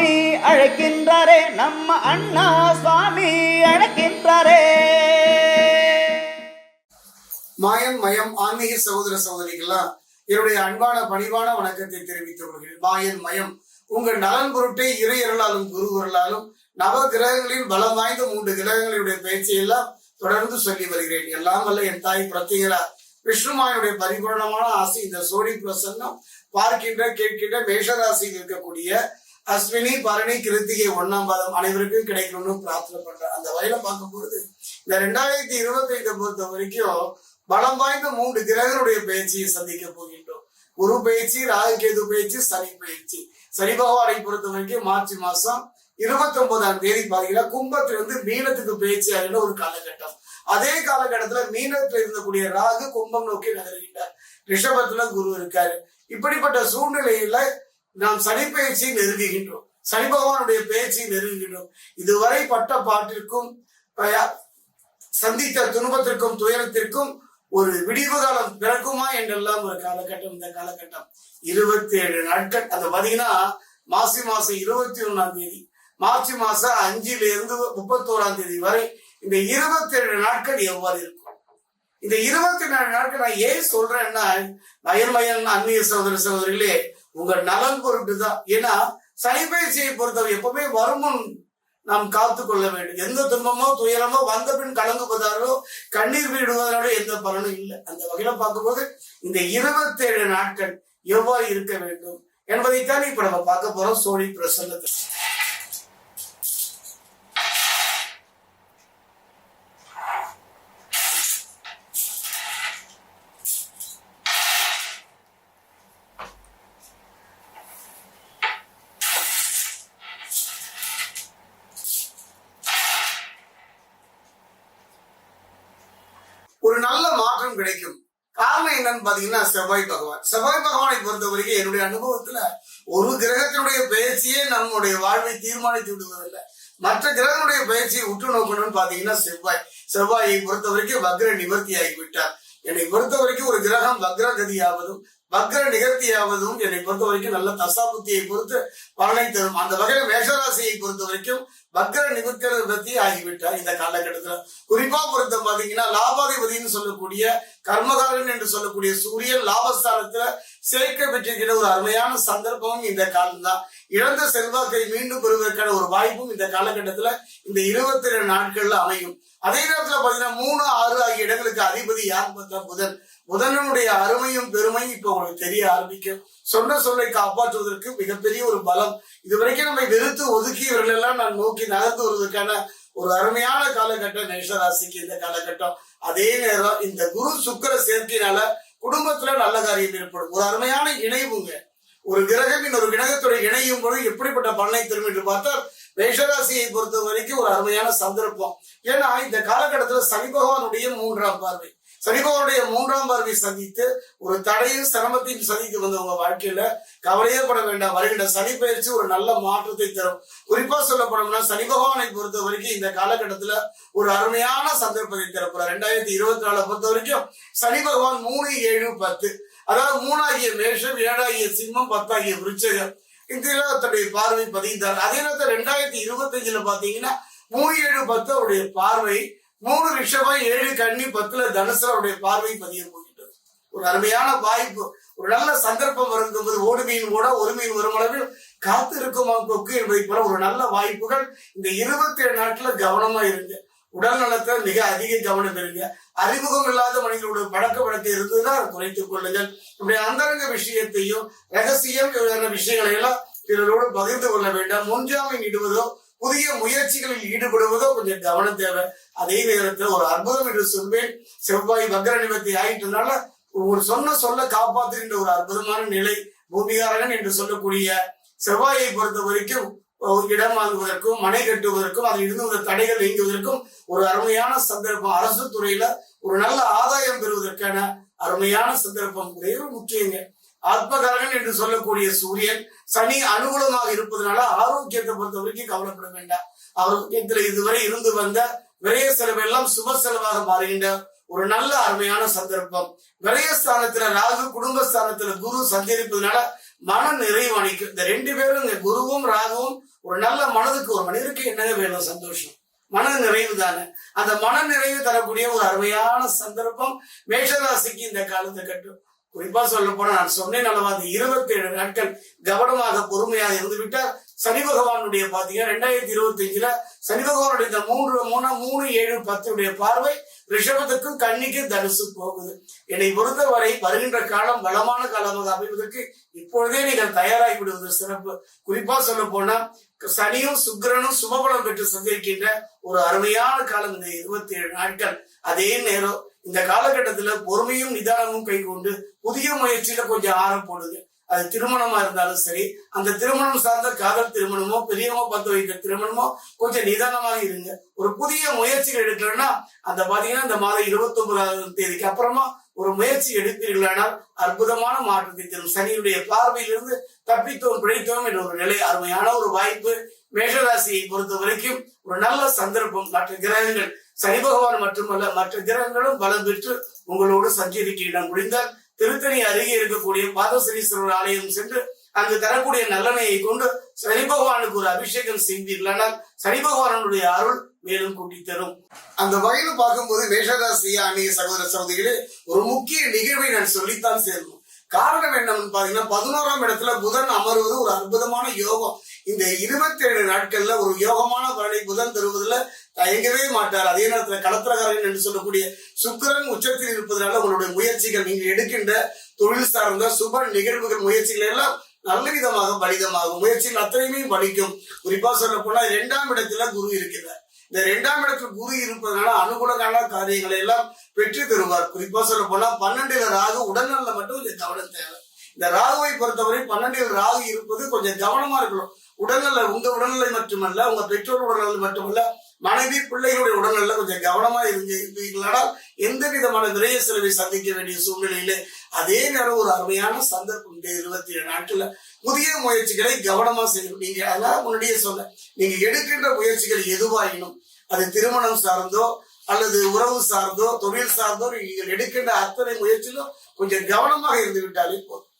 சுவாமி அழைக்கின்றாரே நம்ம அண்ணா சுவாமி அழைக்கின்றாரே. மாயன் மயம் ஆன்மீக சகோதர சகோதரிகள்லாம் என்னுடைய அன்பான பணிவான வணக்கத்தை தெரிவித்துக் கொள்கிறேன். மாயன் மயம் உங்கள் நலன் பொருட்டே இரு இருளாலும் குரு அருளாலும் நவ கிரகங்களின் பலம் வாய்ந்த மூன்று கிரகங்களுடைய பேச்சையெல்லாம் தொடர்ந்து சொல்லி வருகிறேன். எல்லாம் வல்ல என் தாய் பிரத்யேகரா விஷ்ணுமாயனுடைய பரிபூர்ணமான ஆசை இந்த சோழி பிரசன்னம் பார்க்கின்ற கேட்கின்ற மேஷராசியில் இருக்கக்கூடிய அஸ்வினி பரணி கிருத்திகை ஒண்ணாம் பாதம் அனைவருக்கும் கிடைக்கணும்னு பிரார்த்தனை பண்றேன் அந்த வகையில பார்க்கும்போது இந்த ரெண்டாயிரத்தி இருபத்தி ஐந்து பொறுத்த வரைக்கும் பலம் வாய்ந்த மூன்று கிரகங்களுடைய பயிற்சியை சந்திக்க போகின்றோம். குரு பயிற்சி ராகு கேது பயிற்சி சனி பயிற்சி. சனி பகவானை பொறுத்த வரைக்கும் மார்ச் மாசம் இருபத்தி ஒன்பதாம் தேதி பாத்தீங்கன்னா கும்பத்திலிருந்து மீனத்துக்கு பயிற்சி ஆகின்ற ஒரு காலகட்டம். அதே காலகட்டத்துல மீனத்துல இருந்தக்கூடிய ராகு கும்பம் நோக்கி நகர்கின்றார். ரிஷபத்துல குரு இருக்காரு. இப்படிப்பட்ட சூழ்நிலையில நாம் சனிப்பெயர்ச்சியை நெருங்குகின்றோம். சனி பகவானுடைய பயிற்சியை நெருங்குகின்றோம். இதுவரை பட்ட பாட்டிற்கும் சந்தித்த துன்பத்திற்கும் துயரத்திற்கும் ஒரு விடிவு காலம் பிறக்குமா என்றெல்லாம் ஒரு காலகட்டம் இந்த காலகட்டம். இருபத்தி ஏழு நாட்கள். அது பாத்தீங்கன்னா மாசி மாசம் இருபத்தி ஒண்ணாம் தேதி. மார்ச் மாசம் அஞ்சுல இருந்து முப்பத்தோராம் தேதி வரை இந்த இருபத்தி ஏழு நாட்கள் எவ்வாறு இருக்கும்? இந்த இருபத்தி நாலு நாட்கள் நான் ஏன் சொல்றேன்னா மயன்மயன் அந்நிய சகோதர சகோதரிகளே உங்க நலன் பொருட்டு தான் ஏன்னா சனி பொறுத்தவரை எப்பவுமே வருமுன் நாம் காத்து கொள்ள வேண்டும். எந்த துன்பமோ துயரமோ வந்த பின் கலங்குவதாலோ கண்ணீர் விடுவதாலோ எந்த பலனும் இல்லை. அந்த வகையில பார்க்கும்போது இந்த இருபத்தேழு நாட்கள் எவ்வாறு இருக்க வேண்டும் என்பதைத்தான் இப்ப நம்ம பார்க்க போறோம். சோழி பிரசன்னத்தில் ஒரு நல்ல மாற்றம் கிடைக்கும். காரணம் என்னன்னு பாத்தீங்கன்னா செவ்வாய் பகவான். செவ்வாய் பகவானை பொறுத்த வரைக்கும் என்னுடைய அனுபவத்துல ஒரு கிரகத்தினுடைய பயிற்சியே நம்முடைய வாழ்வை தீர்மானித்து விடுவதில்லை. மற்ற கிரகங்களுடைய பயிற்சியை உற்று நோக்கணும்னு பாத்தீங்கன்னா செவ்வாய். செவ்வாயை பொறுத்த வரைக்கும் வக்ர நிவர்த்தி ஆகிவிட்டார் என்னை பொறுத்த வரைக்கும் ஒரு கிரகம் வக்ரகதியாவதும் வக்ர நிகழ்த்தியாவதும் என்னை பொறுத்த வரைக்கும் நல்ல தசாபுத்தியை பொறுத்து பலனை தரும். அந்த வகையில மேஷராசியை பொறுத்த வரைக்கும் வக்ர நிவர்த்தி ஆகிவிட்டார் இந்த காலகட்டத்துல. குறிப்பா பொறுத்த பாத்தீங்கன்னா லாபாதிபதினு சொல்லக்கூடிய கர்மகாரன் என்று சொல்லக்கூடிய சூரியன் லாபஸ்தானத்துல சேர்க்க பெற்றிருக்கிற ஒரு அருமையான சந்தர்ப்பமும் இந்த காலம்தான். இழந்த செல்வாக்கை மீண்டும் பெறுவதற்கான ஒரு வாய்ப்பும் இந்த காலகட்டத்துல இந்த இருபத்தி ரெண்டு நாட்கள்ல அமையும். அதே நேரத்துல பாத்தீங்கன்னா மூணு ஆறு ஆகிய இடங்களுக்கு அதிபதி யார் பார்த்தா புதன். புதனுடைய அருமையும் பெருமையும் இப்போ உங்களுக்கு தெரிய ஆரம்பிக்கும். சொன்ன சொல்லை காப்பாற்றுவதற்கு மிகப்பெரிய ஒரு பலம். இதுவரைக்கும் நம்மை வெறுத்து ஒதுக்கியவர்கள் எல்லாம் நான் நோக்கி நகர்ந்து வருவதற்கான ஒரு அருமையான காலகட்டம் மேஷராசிக்கு இந்த காலகட்டம். அதே நேரம் இந்த குரு சுக்கிர சேர்க்கையினால குடும்பத்துல நல்ல காரியம் ஏற்படும். ஒரு அருமையான இணைவுங்க. ஒரு கிரகம் இன்னொரு கிரகத்துடைய இணையும் பொழுது எப்படிப்பட்ட பலனை தரும் என்று பார்த்தால் மேஷராசியை பொறுத்த வரைக்கும் ஒரு அருமையான சந்தர்ப்பம். ஏன்னா இந்த காலகட்டத்துல சனி பகவானுடைய மூன்றாம் பார்வை. சனிபகனுடைய மூன்றாம் பார்வை சந்தித்து ஒரு தடையும் சிரமத்தையும் சந்தித்து வந்தவங்க வாழ்க்கையில கவலையே பட வேண்டாம். வருகின்ற சனி பயிற்சி ஒரு நல்ல மாற்றத்தை தரும். குறிப்பா சொல்லப்படணும்னா சனி பகவானை பொறுத்த வரைக்கும் இந்த காலகட்டத்துல ஒரு அருமையான சந்தர்ப்பத்தை தரப்போறார். ரெண்டாயிரத்தி இருபத்தி நாலு பொறுத்த வரைக்கும் சனி பகவான் மூணு ஏழு பத்து. அதாவது மூணாகிய மேஷம் ஏழாகிய சிம்மம் பத்தாகிய விருச்சகம். இதுல தன்னுடைய பார்வை பதிந்தார். அதே நேரத்தில் ரெண்டாயிரத்தி இருபத்தி அஞ்சுல பாத்தீங்கன்னா மூணு ஏழு பத்து அவருடைய பார்வை மூணு ரிஷபம் ஏழு கண்ணி பத்துல தனுசு அவருடைய பார்வை பதிய போகின்றது ஒரு அருமையான வாய்ப்பு ஒரு நல்ல சந்தர்ப்பம் வருங்கும்போது ஓடு மீன் ஓட ஒரு மீன் வரும் அளவில் காத்து இருக்குமா கொக்கு என்பதை போல ஒரு நல்ல வாய்ப்புகள் இந்த இருபத்தி ஏழு நாட்டுல கவனமா இருங்க. உடல் நலத்துல மிக அதிக கவனம் இருங்க. அறிமுகம் இல்லாத மனிதர்களுடைய பழக்க வழக்கம் இருந்ததுன்னா குறைத்துக் கொள்ளுங்கள். இப்படி அந்தரங்க விஷயத்தையும் ரகசியம் விஷயங்களை எல்லாம் பிறரோடு பகிர்ந்து கொள்ள வேண்டாம். முன்ஜாமீன் இடுவதோ புதிய முயற்சிகளில் ஈடுபடுவதோ கொஞ்சம் கவனம் தேவை. அதே நேரத்தில் ஒரு அற்புதம் என்று சொல்வேன். செவ்வாய் வக்ர நிமித்தி ஆயிட்டதுனால ஒரு சொன்ன சொல்ல காப்பாற்றுகின்ற ஒரு அற்புதமான நிலை பூமிகாரகன் என்று சொல்லக்கூடிய செவ்வாயை பொறுத்த வரைக்கும் ஒரு இடம் வாங்குவதற்கும் மனை கட்டுவதற்கும் அதில் இருந்து வந்த தடைகள் நீங்குவதற்கும் ஒரு அருமையான சந்தர்ப்பம். அரசு துறையில ஒரு நல்ல ஆதாயம் பெறுவதற்கான அருமையான சந்தர்ப்பம். ஒரே ஒரு முக்கியங்க. ஆத்மகரகன் என்று சொல்லக்கூடிய சூரியன் சனி அனுகூலமாக இருப்பதனால ஆரோக்கியத்தை பொறுத்த வரைக்கும் கவலைப்பட வேண்டாம். ஆரோக்கியத்துல இதுவரை இருந்து வந்த விரைய செலவு எல்லாம் சுப செலவாக மாறுகின்ற ஒரு நல்ல அருமையான சந்தர்ப்பம். விரயஸ்தானத்துல ராகு குடும்பஸ்தானத்துல குரு சஞ்சரிப்பதனால மன நிறைவு அளிக்கும் இந்த ரெண்டு பேரும் இந்த குருவும் ராகுவும் ஒரு நல்ல மனதுக்கு ஒரு மனிதருக்கு என்னங்க வேணும்? சந்தோஷம். மன நிறைவு தானே. அந்த மன நிறைவு தரக்கூடிய ஒரு அருமையான சந்தர்ப்பம் மேஷராசிக்கு இந்த காலத்தை கட்டும். குறிப்பா சொல்ல போனா நான் சொன்னேன் அல்லவா அந்த இருபத்தி ஏழு நாட்கள் கவனமாக பொறுமையாக இருந்து விட்டால் சனி பகவானுடைய பாத்தீங்கன்னா ரெண்டாயிரத்தி இருபத்தி அஞ்சுல சனி பகவானுடைய இந்த மூன்று மூணு மூணு ஏழு பத்துடைய பார்வை ரிஷபத்துக்கும் கண்ணிக்கும் தனுசு போகுது. என்னை பொறுத்தவரை வருகின்ற காலம் வளமான காலமாக அமைவதற்கு இப்பொழுதே நீங்கள் தயாராகி விடுவது சிறப்பு. குறிப்பா சொல்ல போனா சனியும் சுக்கிரனும் சுபபலம் பெற்று சந்திருக்கின்ற ஒரு அருமையான காலம் இந்த இருபத்தி ஏழு நாட்கள். அதே நேரம் இந்த காலகட்டத்துல பொறுமையும் நிதானமும் கைகொண்டு புதிய முயற்சியில கொஞ்சம் ஆரம் போடுங்க. அது திருமணமா இருந்தாலும் சரி அந்த திருமணம் சார்ந்த காதல் திருமணமோ பெரியவங்க பார்த்து வைக்கிற திருமணமோ கொஞ்சம் நிதானமாக இருங்க. ஒரு புதிய முயற்சிகள் எடுக்கலன்னா அந்த பாத்தீங்கன்னா இந்த மாதம் இருபத்தி ஒன்பதாம் தேதிக்கு அப்புறமா ஒரு முயற்சி எடுப்பீர்களானால் அற்புதமான மாற்றத்தை தரும். சனியுடைய பார்வையிலிருந்து தப்பித்தோம் பிழைத்தோம் என்ற ஒரு நிலை அருமையான ஒரு வாய்ப்பு. மேஷராசியை பொறுத்த வரைக்கும் ஒரு நல்ல சந்தர்ப்பம் மற்ற கிரகங்கள். சனி பகவான் மட்டுமல்ல மற்ற கிரகங்களும் பலம் பெற்று உங்களோடு சஞ்சரிக்க இடம் முடிந்தால் திருத்தணி அருகே இருக்கக்கூடிய பாதசனீஸ்வரர் ஆலயம் சென்று அங்கு தரக்கூடிய நல்லனையை கொண்டு சனி பகவானுக்கு ஒரு அபிஷேகம் செய்தீர்களானால் சனி பகவானுடைய அருள் மேலும் கூட்டி தரும். அந்த வகையில் பார்க்கும்போது மேஷராசியா அந்நிய சகோதர சகோதரிகளே ஒரு முக்கிய நிகழ்வை நான் சொல்லித்தான் சேர்ந்தோம் காரணம் என்னன்னு பாத்தீங்கன்னா பதினோராம் இடத்துல புதன் அமர்வது ஒரு அற்புதமான யோகம். இந்த இருபத்தி ஏழு நாட்கள்ல ஒரு யோகமான பலனை புதன் தருவதில் தயங்கவே மாட்டார். அதே நேரத்துல களத்திரகாரன் என்று சொல்லக்கூடிய சுக்கிரன் உச்சத்தில் இருப்பதனால உங்களுடைய முயற்சிகள் நீங்கள் எடுக்கின்ற தொழில் சார்ந்த சுப நிகழ்வுகள் முயற்சிகள் எல்லாம் நல்ல விதமாக பலிதமாகும். முயற்சிகள் அத்தனையுமே பலிக்கும். குறிப்பா சொல்ல போனா இரண்டாம் இடத்துல குரு இருக்கிறார். இந்த இரண்டாம் இடத்துல குரு இருப்பதனால அனுகூலமான காரியங்களை எல்லாம் பெற்று தருவார். குறிப்பா சொல்ல போனா பன்னெண்டுல ராகு உடல்நல மட்டும் கொஞ்சம் கவனம் தேவை. இந்த ராகுவை பொறுத்தவரை பன்னெண்டில் ராகு இருப்பது கொஞ்சம் கவனமா இருக்கணும். உடல்நல உங்க உடல்நிலை மட்டுமல்ல உங்க பெற்றோர் உடல்நிலை மட்டுமல்ல மனைவி பிள்ளைகளுடைய உடல்நல கொஞ்சம் கவனமா இருங்க எந்த விதமான விரைய செலவை சந்திக்க வேண்டிய சூழ்நிலையில அதே நேரம் ஒரு அருமையான சந்தர்ப்பம் இருபத்தி ஏழு நாட்கள்ல புதிய முயற்சிகளை கவனமா செய்யணும். நீங்க அதான் முன்னாடியே சொன்ன நீங்க எடுக்கின்ற முயற்சிகள் எதுவாயினும் அது திருமணம் சார்ந்தோ அல்லது உறவு சார்ந்தோ தொழில் சார்ந்தோ நீங்கள் எடுக்கின்ற அத்தனை முயற்சியிலும் கொஞ்சம் கவனமாக இருந்து விட்டாலே போதும்.